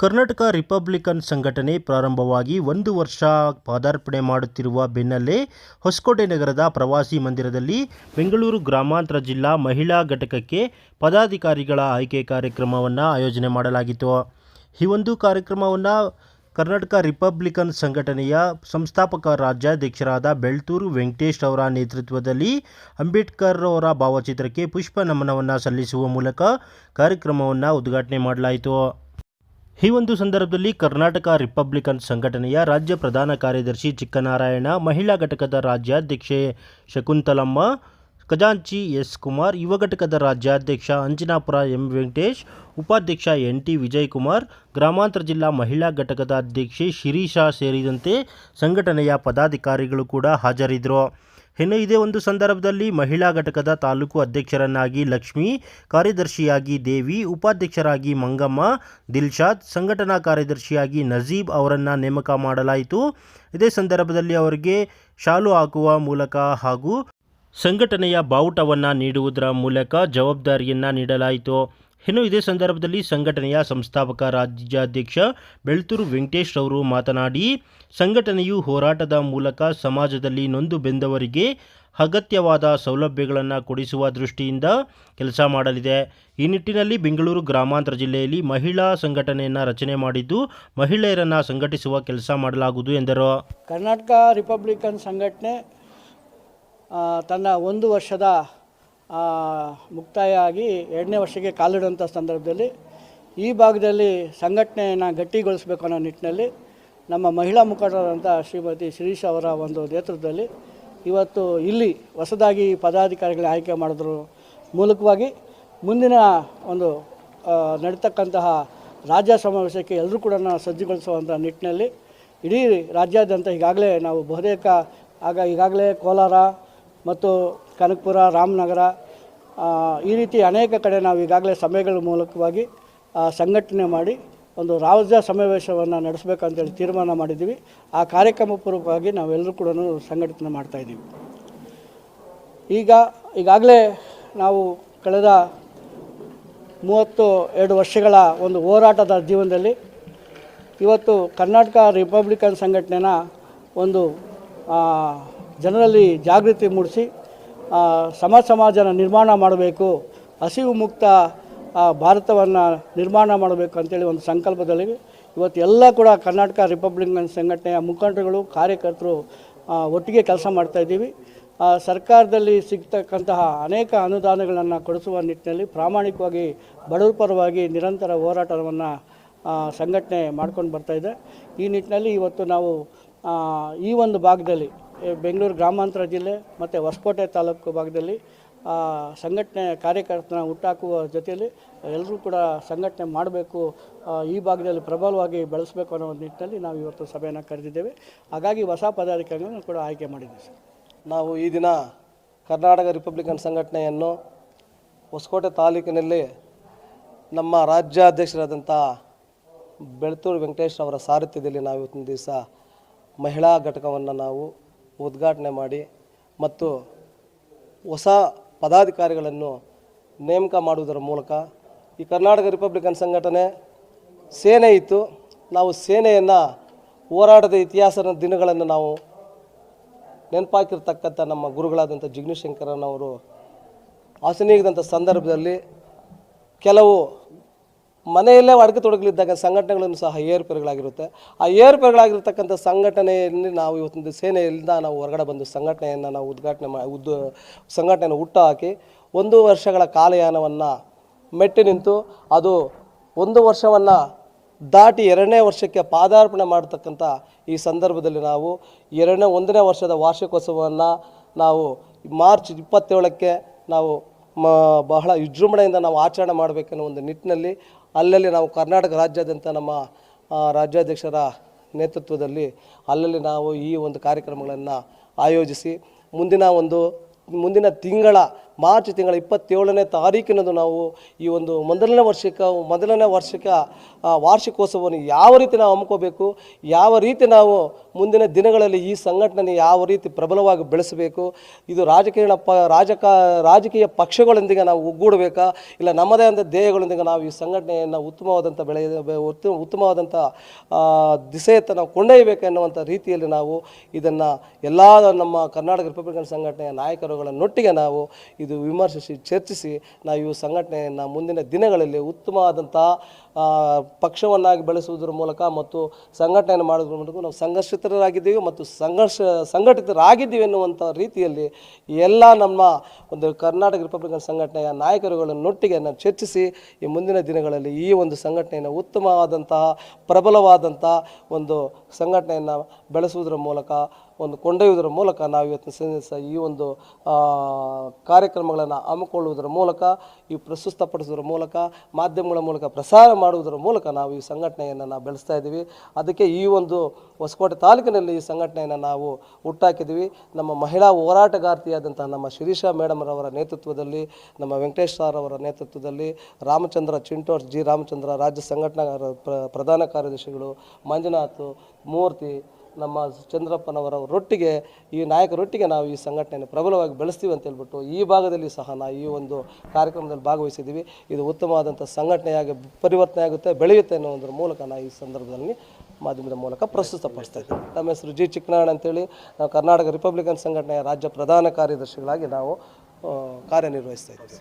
Karnataka Republican ಸಂಘಟನೆ ಪ್ರಾರಂಭವಾಗಿ ಒಂದು ವರ್ಷ ಪಾದಾರ್ಪಣೆ ಮಾಡುತ್ತಿರುವ ಬೆನ್ನಲ್ಲೇ ಹೊಸಕೋಟೆ ನಗರದ ಪ್ರವಾಸಿ ಮಂದಿರದಲ್ಲಿ ಬೆಂಗಳೂರು ಗ್ರಾಮಾಂತರ ಜಿಲ್ಲಾ ಮಹಿಳಾ ಘಟಕಕ್ಕೆ ಪದಾಧಿಕಾರಿಗಳ ಆಯ್ಕೆ ಕಾರ್ಯಕ್ರಮವನ್ನು ಆಯೋಜನೆ ಮಾಡಲಾಗಿತ್ತು. ಈ ಒಂದು ಕಾರ್ಯಕ್ರಮವನ್ನು ಕರ್ನಾಟಕ ರಿಪಬ್ಲಿಕನ್ ಸಂಘಟನೆಯ ಸಂಸ್ಥಾಪಕ ರಾಜ್ಯಾಧ್ಯಕ್ಷರಾದ ಬೆಳ್ತೂರು ವೆಂಕಟೇಶ್ ಅವರ ನೇತೃತ್ವದಲ್ಲಿ ಅಂಬೇಡ್ಕರ್ ಅವರ ಭಾವಚಿತ್ರಕ್ಕೆ ಪುಷ್ಪ ನಮನವನ್ನು ಸಲ್ಲಿಸುವ ಮೂಲಕ ಕಾರ್ಯಕ್ರಮವನ್ನು ಉದ್ಘಾಟನೆ ಮಾಡಲಾಯಿತು. ಈ ಒಂದು ಸಂದರ್ಭದಲ್ಲಿ ಕರ್ನಾಟಕ ರಿಪಬ್ಲಿಕನ್ ಸಂಘಟನೆಯ ರಾಜ್ಯ ಪ್ರಧಾನ ಕಾರ್ಯದರ್ಶಿ ಚಿಕ್ಕನಾರಾಯಣ, ಮಹಿಳಾ ಘಟಕದ ರಾಜ್ಯಾಧ್ಯಕ್ಷೆ ಶಕುಂತಲಮ್ಮ, ಖಜಾಂಚಿ ಎಸ್ ಕುಮಾರ್, ಯುವ ಘಟಕದ ರಾಜ್ಯಾಧ್ಯಕ್ಷ ಅಂಜನಾಪುರ ಎಂ ವೆಂಕಟೇಶ್, ಉಪಾಧ್ಯಕ್ಷ ಎನ್ ಟಿ ವಿಜಯಕುಮಾರ್, ಗ್ರಾಮಾಂತರ ಜಿಲ್ಲಾ ಮಹಿಳಾ ಘಟಕದ ಅಧ್ಯಕ್ಷೆ ಶಿರೀಷಾ ಸೇರಿದಂತೆ ಸಂಘಟನೆಯ ಪದಾಧಿಕಾರಿಗಳು ಕೂಡ ಹಾಜರಿದ್ದರು. ಇನ್ನು ಇದೇ ಒಂದು ಸಂದರ್ಭದಲ್ಲಿ ಮಹಿಳಾ ಘಟಕದ ತಾಲೂಕು ಅಧ್ಯಕ್ಷರನ್ನಾಗಿ ಲಕ್ಷ್ಮಿ, ಕಾರ್ಯದರ್ಶಿಯಾಗಿ ದೇವಿ, ಉಪಾಧ್ಯಕ್ಷರಾಗಿ ಮಂಗಮ್ಮ ದಿಲ್ಶಾದ್ ಸಂಘಟನಾ ಕಾರ್ಯದರ್ಶಿಯಾಗಿ ನಜೀಬ್ ಅವರನ್ನು ನೇಮಕ ಮಾಡಲಾಯಿತು. ಇದೇ ಸಂದರ್ಭದಲ್ಲಿ ಅವರಿಗೆ ಶಾಲು ಹಾಕುವ ಮೂಲಕ ಹಾಗೂ ಸಂಘಟನೆಯ ಬಾವುಟವನ್ನು ನೀಡುವುದರ ಮೂಲಕ ಜವಾಬ್ದಾರಿಯನ್ನು ನೀಡಲಾಯಿತು. ಇನ್ನು ಇದೇ ಸಂದರ್ಭದಲ್ಲಿ ಸಂಘಟನೆಯ ಸಂಸ್ಥಾಪಕ ರಾಜ್ಯಾಧ್ಯಕ್ಷ ಬೆಳ್ತೂರು ವೆಂಕಟೇಶ್ ಅವರು ಮಾತನಾಡಿ, ಸಂಘಟನೆಯು ಹೋರಾಟದ ಮೂಲಕ ಸಮಾಜದಲ್ಲಿ ನೊಂದು ಬೆಂದವರಿಗೆ ಅಗತ್ಯವಾದ ಸೌಲಭ್ಯಗಳನ್ನು ಕೊಡಿಸುವ ದೃಷ್ಟಿಯಿಂದ ಕೆಲಸ ಮಾಡಲಿದೆ. ಈ ನಿಟ್ಟಿನಲ್ಲಿ ಬೆಂಗಳೂರು ಗ್ರಾಮಾಂತರ ಜಿಲ್ಲೆಯಲ್ಲಿ ಮಹಿಳಾ ಸಂಘಟನೆಯನ್ನು ರಚನೆ ಮಾಡಿದ್ದು, ಮಹಿಳೆಯರನ್ನು ಸಂಘಟಿಸುವ ಕೆಲಸ ಮಾಡಲಾಗುವುದು ಎಂದರು. ಕರ್ನಾಟಕ ರಿಪಬ್ಲಿಕನ್ ಸಂಘಟನೆ ತನ್ನ ಒಂದು ವರ್ಷದ ಮುಕ್ತಾಯ ಆಗಿ ಎರಡನೇ ವರ್ಷಕ್ಕೆ ಕಾಲಿಡುವಂಥ ಸಂದರ್ಭದಲ್ಲಿ ಈ ಭಾಗದಲ್ಲಿ ಸಂಘಟನೆಯನ್ನು ಗಟ್ಟಿಗೊಳಿಸಬೇಕು ಅನ್ನೋ ನಿಟ್ಟಿನಲ್ಲಿ ನಮ್ಮ ಮಹಿಳಾ ಮುಖಂಡರಾದಂಥ ಶ್ರೀಮತಿ ಶಿರೀಶ್ ಅವರ ಒಂದು ನೇತೃತ್ವದಲ್ಲಿ ಇವತ್ತು ಇಲ್ಲಿ ಹೊಸದಾಗಿ ಪದಾಧಿಕಾರಿಗಳ ಆಯ್ಕೆ ಮಾಡಿದ್ರು ಮೂಲಕವಾಗಿ ಮುಂದಿನ ಒಂದು ನಡೀತಕ್ಕಂತಹ ರಾಜ್ಯ ಸಮಾವೇಶಕ್ಕೆ ಎಲ್ಲರೂ ಕೂಡ ಸಜ್ಜುಗೊಳಿಸುವಂಥ ನಿಟ್ಟಿನಲ್ಲಿ ಇಡೀ ರಾಜ್ಯಾದ್ಯಂತ ಈಗಾಗಲೇ ನಾವು ಬಹುತೇಕ ಆಗ ಈಗಾಗಲೇ ಕೋಲಾರ ಮತ್ತು ಕನಕಪುರ, ರಾಮನಗರ ಈ ರೀತಿ ಅನೇಕ ಕಡೆ ನಾವು ಈಗಾಗಲೇ ಸಭೆಗಳ ಮೂಲಕವಾಗಿ ಸಂಘಟನೆ ಮಾಡಿ ಒಂದು ರಾಜ್ಯ ಸಮಾವೇಶವನ್ನು ನಡೆಸಬೇಕಂತೇಳಿ ತೀರ್ಮಾನ ಮಾಡಿದ್ದೀವಿ. ಆ ಕಾರ್ಯಕ್ರಮ ಪೂರ್ವಕವಾಗಿ ನಾವೆಲ್ಲರೂ ಕೂಡ ಸಂಘಟನೆ ಮಾಡ್ತಾಯಿದ್ದೀವಿ ಈಗ, ಈಗಾಗಲೇ ನಾವು ಕಳೆದ ಮೂವತ್ತು ಎರಡು ವರ್ಷಗಳ ಒಂದು ಹೋರಾಟದ ಜೀವನದಲ್ಲಿ ಇವತ್ತು ಕರ್ನಾಟಕ ರಿಪಬ್ಲಿಕನ್ ಸಂಘಟನೆನ ಒಂದು ಜನರಲ್ಲಿ ಜಾಗೃತಿ ಮೂಡಿಸಿ ಆ, ಸಮ ಸಮಾಜನ ನಿರ್ಮಾಣ ಮಾಡಬೇಕು ಹಸಿವು ಮುಕ್ತ ಭಾರತವನ್ನು ನಿರ್ಮಾಣ ಮಾಡಬೇಕು ಅಂತೇಳಿ ಒಂದು ಸಂಕಲ್ಪದಲ್ಲಿ ಇವತ್ತು ಎಲ್ಲ ಕೂಡ ಕರ್ನಾಟಕ ರಿಪಬ್ಲಿಕನ್ ಸಂಘಟನೆಯ ಮುಖಂಡರುಗಳು ಕಾರ್ಯಕರ್ತರು ಒಟ್ಟಿಗೆ ಕೆಲಸ ಮಾಡ್ತಾಯಿದ್ದೀವಿ ಸರ್ಕಾರದಲ್ಲಿ ಸಿಗ್ತಕ್ಕಂತಹ ಅನೇಕ ಅನುದಾನಗಳನ್ನು ಕೊಡಿಸುವ ನಿಟ್ಟಿನಲ್ಲಿ ಪ್ರಾಮಾಣಿಕವಾಗಿ ಬಡವರ ಪರವಾಗಿ ನಿರಂತರ ಹೋರಾಟವನ್ನು ಸಂಘಟನೆ ಮಾಡ್ಕೊಂಡು ಬರ್ತಾಯಿದೆ ಈ ನಿಟ್ಟಿನಲ್ಲಿ ಇವತ್ತು ನಾವು ಈ ಒಂದು ಭಾಗದಲ್ಲಿ ಬೆಂಗಳೂರು ಗ್ರಾಮಾಂತರ ಜಿಲ್ಲೆ ಮತ್ತು ಹೊಸಕೋಟೆ ತಾಲೂಕು ಭಾಗದಲ್ಲಿ ಸಂಘಟನೆ ಕಾರ್ಯಕರ್ತನ ಹುಟ್ಟಾಕುವ ಜೊತೆಯಲ್ಲಿ ಎಲ್ಲರೂ ಕೂಡ ಸಂಘಟನೆ ಮಾಡಬೇಕು ಈ ಭಾಗದಲ್ಲಿ ಪ್ರಬಲವಾಗಿ ಬೆಳೆಸಬೇಕು ಅನ್ನೋ ಒಂದು ನಿಟ್ಟಿನಲ್ಲಿ ನಾವು ಇವತ್ತು ಸಭೆಯನ್ನು ಕರೆದಿದ್ದೇವೆ. ಹಾಗಾಗಿ ಹೊಸ ಪದಾಧಿಕಾರಿಗಳನ್ನು ಕೂಡ ಆಯ್ಕೆ ಮಾಡಿದ್ದೀವಿ ಸರ್. ನಾವು ಈ ದಿನ ಕರ್ನಾಟಕ ರಿಪಬ್ಲಿಕನ್ ಸಂಘಟನೆಯನ್ನು ಹೊಸಕೋಟೆ ತಾಲೂಕಿನಲ್ಲಿ ನಮ್ಮ ರಾಜ್ಯಾಧ್ಯಕ್ಷರಾದಂಥ ಬೆಳ್ತೂರು ವೆಂಕಟೇಶ್ ಅವರ ಸಾರಥ್ಯದಲ್ಲಿ ನಾವು ಇವತ್ತಿನ ದಿವಸ ಮಹಿಳಾ ಘಟಕವನ್ನು ನಾವು ಉದ್ಘಾಟನೆ ಮಾಡಿ ಮತ್ತು ಹೊಸ ಪದಾಧಿಕಾರಿಗಳನ್ನು ನೇಮಕ ಮಾಡುವುದರ ಮೂಲಕ ಈ ಕರ್ನಾಟಕ ರಿಪಬ್ಲಿಕನ್ ಸಂಘಟನೆ ಸೇನೆ ಇತ್ತು. ನಾವು ಸೇನೆಯನ್ನು ಹೋರಾಟದ ಇತಿಹಾಸದ ದಿನಗಳನ್ನು ನಾವು ನೆನಪಾಕಿರ್ತಕ್ಕಂಥ ನಮ್ಮ ಗುರುಗಳಾದಂಥ ಜಿಗ್ನಶಂಕರನವರು ಶಂಕರನವರು ಹಾಸನೀಗದಂಥ ಸಂದರ್ಭದಲ್ಲಿ ಕೆಲವು ಮನೆಯಲ್ಲೇ ಅಡಕೆ ತೊಡಗಲಿದ್ದಾಗ ಸಂಘಟನೆಗಳನ್ನು ಸಹ ಏರ್ಪೇರುಗಳಾಗಿರುತ್ತೆ ಆ ಏರ್ಪೇರುಗಳಾಗಿರ್ತಕ್ಕಂಥ ಸಂಘಟನೆಯಲ್ಲಿ ನಾವು ಇವತ್ತೊಂದು ಸೇನೆಯಿಂದ ನಾವು ಹೊರಗಡೆ ಬಂದು ಸಂಘಟನೆಯನ್ನು ನಾವು ಉದ್ಘಾಟನೆ ಮಾ ಉದ್ ಸಂಘಟನೆಯನ್ನು ಹುಟ್ಟು ಹಾಕಿ ಒಂದು ವರ್ಷಗಳ ಕಾಲಯಾನವನ್ನು ಮೆಟ್ಟಿ ನಿಂತು ಅದು ಒಂದು ವರ್ಷವನ್ನು ದಾಟಿ ಎರಡನೇ ವರ್ಷಕ್ಕೆ ಪಾದಾರ್ಪಣೆ ಮಾಡತಕ್ಕಂಥ ಈ ಸಂದರ್ಭದಲ್ಲಿ ನಾವು ಎರಡನೇ, ಒಂದನೇ ವರ್ಷದ ವಾರ್ಷಿಕೋತ್ಸವವನ್ನು ನಾವು ಮಾರ್ಚ್ ಇಪ್ಪತ್ತೇಳಕ್ಕೆ ನಾವು ಮ, ಬಹಳ ವಿಜೃಂಭಣೆಯಿಂದ ನಾವು ಆಚರಣೆ ಮಾಡಬೇಕನ್ನೋ ಒಂದು ನಿಟ್ಟಿನಲ್ಲಿ ಅಲ್ಲಲ್ಲಿ ನಾವು ಕರ್ನಾಟಕ ರಾಜ್ಯಾದ್ಯಂತ ನಮ್ಮ ರಾಜ್ಯಾಧ್ಯಕ್ಷರ ನೇತೃತ್ವದಲ್ಲಿ ಅಲ್ಲಲ್ಲಿ ನಾವು ಈ ಒಂದು ಕಾರ್ಯಕ್ರಮಗಳನ್ನು ಆಯೋಜಿಸಿ ಮುಂದಿನ ಒಂದು, ಮುಂದಿನ ತಿಂಗಳ ಮಾರ್ಚ್ ತಿಂಗಳ ಇಪ್ಪತ್ತೇಳನೇ ತಾರೀಕಿನಂದು ನಾವು ಈ ಒಂದು ಮೊದಲನೇ ವರ್ಷಕ್ಕೆ ಮೊದಲನೇ ವರ್ಷಕ್ಕ ಆ, ವಾರ್ಷಿಕೋತ್ಸವವನ್ನು ಯಾವ ರೀತಿ ನಾವು ಹಮ್ಮಿಕೋಬೇಕು ಯಾವ ರೀತಿ ನಾವು ಮುಂದಿನ ದಿನಗಳಲ್ಲಿ ಈ ಸಂಘಟನೆ ಯಾವ ರೀತಿ ಪ್ರಬಲವಾಗಿ ಬೆಳೆಸಬೇಕು ಇದು ರಾಜಕೀಯ ಪ ರಾಜಕ ರಾಜಕೀಯ ಪಕ್ಷಗಳೊಂದಿಗೆ ನಾವು ಒಗ್ಗೂಡಬೇಕಾ ಇಲ್ಲ ನಮ್ಮದೇ ಆದ ಧ್ಯೇಯಗಳೊಂದಿಗೆ ನಾವು ಈ ಸಂಘಟನೆಯನ್ನು ಉತ್ತಮವಾದಂಥ ಬೆಳೆ ಉತ್ತಮವಾದಂಥ ದಿಸೆಯತ್ತ ನಾವು ಕೊಂಡೊಯ್ಯಬೇಕೆನ್ನುವಂಥ ರೀತಿಯಲ್ಲಿ ನಾವು ಇದನ್ನು ಎಲ್ಲ ನಮ್ಮ ಕರ್ನಾಟಕ ರಿಪಬ್ಲಿಕನ್ ಸಂಘಟನೆಯ ನಾಯಕರುಗಳನ್ನೊಟ್ಟಿಗೆ ನಾವು ಇದು ವಿಮರ್ಶಿಸಿ, ಚರ್ಚಿಸಿ ನಾವು ಈ ಸಂಘಟನೆಯನ್ನು ಮುಂದಿನ ದಿನಗಳಲ್ಲಿ ಉತ್ತಮವಾದಂಥ ಪಕ್ಷವನ್ನಾಗಿ ಬೆಳೆಸುವುದರ ಮೂಲಕ ಮತ್ತು ಸಂಘಟನೆಯನ್ನು ಮಾಡೋದ್ರ ಮೂಲಕ ನಾವು ಸಂಘರ್ಷಿತರಾಗಿದ್ದೀವಿ ಮತ್ತು ಸಂಘರ್ಷ, ಸಂಘಟಿತರಾಗಿದ್ದೀವಿ ಎನ್ನುವಂಥ ರೀತಿಯಲ್ಲಿ ಎಲ್ಲ ನಮ್ಮ ಒಂದು ಕರ್ನಾಟಕ ರಿಪಬ್ಲಿಕನ್ ಸಂಘಟನೆಯ ನಾಯಕರುಗಳನ್ನೊಟ್ಟಿಗೆ ನಾವು ಚರ್ಚಿಸಿ ಈ ಮುಂದಿನ ದಿನಗಳಲ್ಲಿ ಈ ಒಂದು ಸಂಘಟನೆಯನ್ನು ಉತ್ತಮವಾದಂತಹ ಪ್ರಬಲವಾದಂಥ ಒಂದು ಸಂಘಟನೆಯನ್ನು ಬೆಳೆಸುವುದರ ಮೂಲಕ ಒಂದು ಕೊಂಡೊಯ್ಯುವುದರ ಮೂಲಕ ನಾವು ಇವತ್ತು ಈ ಒಂದು ಕಾರ್ಯಕ್ರಮಗಳನ್ನು ಹಮ್ಮಿಕೊಳ್ಳುವುದರ ಮೂಲಕ, ಈ ಪ್ರಸ್ತುತಪಡಿಸುವುದರ ಮೂಲಕ, ಮಾಧ್ಯಮಗಳ ಮೂಲಕ ಪ್ರಸಾರ ಮಾಡುವುದರ ಮೂಲಕ ನಾವು ಈ ಸಂಘಟನೆಯನ್ನು ನಾವು ಬೆಳೆಸ್ತಾ ಇದ್ದೀವಿ. ಅದಕ್ಕೆ ಈ ಒಂದು ಹೊಸಕೋಟೆ ತಾಲೂಕಿನಲ್ಲಿ ಈ ಸಂಘಟನೆಯನ್ನು ನಾವು ಹುಟ್ಟಾಕಿದ್ದೀವಿ. ನಮ್ಮ ಮಹಿಳಾ ಹೋರಾಟಗಾರ್ತಿಯಾದಂತಹ ನಮ್ಮ ಶಿರೀಷಾ ಮೇಡಮ್ರವರ ನೇತೃತ್ವದಲ್ಲಿ, ನಮ್ಮ ವೆಂಕಟೇಶ್ ಸರ್ ಅವರ ನೇತೃತ್ವದಲ್ಲಿ, ರಾಮಚಂದ್ರ ಚಿಂಟೋರ್, ಜಿ. ರಾಮಚಂದ್ರ ರಾಜ್ಯ ಸಂಘಟನಾ ಪ್ರ- ಪ್ರಧಾನ ಕಾರ್ಯದರ್ಶಿಗಳು ಮಂಜುನಾಥ್, ಮೂರ್ತಿ ನಮ್ಮ ಚಂದ್ರಪ್ಪನವರ ರೊಟ್ಟಿಗೆ, ಈ ನಾಯಕರೊಟ್ಟಿಗೆ ನಾವು ಈ ಸಂಘಟನೆಯನ್ನು ಪ್ರಬಲವಾಗಿ ಬೆಳೆಸ್ತೀವಿ ಅಂತ ಹೇಳ್ಬಿಟ್ಟು ಈ ಭಾಗದಲ್ಲಿ ಸಹ ನಾವು ಈ ಒಂದು ಕಾರ್ಯಕ್ರಮದಲ್ಲಿ ಭಾಗವಹಿಸಿದ್ದೀವಿ. ಇದು ಉತ್ತಮವಾದಂಥ ಸಂಘಟನೆಯಾಗಿ ಪರಿವರ್ತನೆ ಆಗುತ್ತೆ, ಬೆಳೆಯುತ್ತೆ ಅನ್ನೋದ್ರ ಮೂಲಕ ನಾವು ಈ ಸಂದರ್ಭದಲ್ಲಿ ಮಾಧ್ಯಮದ ಮೂಲಕ ಪ್ರಸ್ತುತಪಡಿಸ್ತಾ ಇದ್ದೀವಿ. ನಮ್ಮ ಹೆಸರು ಜಿ ಚಿಕ್ಕನಾಳ್ ಅಂತೇಳಿ. ನಾವು ಕರ್ನಾಟಕ ರಿಪಬ್ಲಿಕನ್ ಸಂಘಟನೆಯ ರಾಜ್ಯ ಪ್ರಧಾನ ಕಾರ್ಯದರ್ಶಿಗಳಾಗಿ ನಾವು ಕಾರ್ಯನಿರ್ವಹಿಸ್ತಾ ಇದ್ದೀವಿ.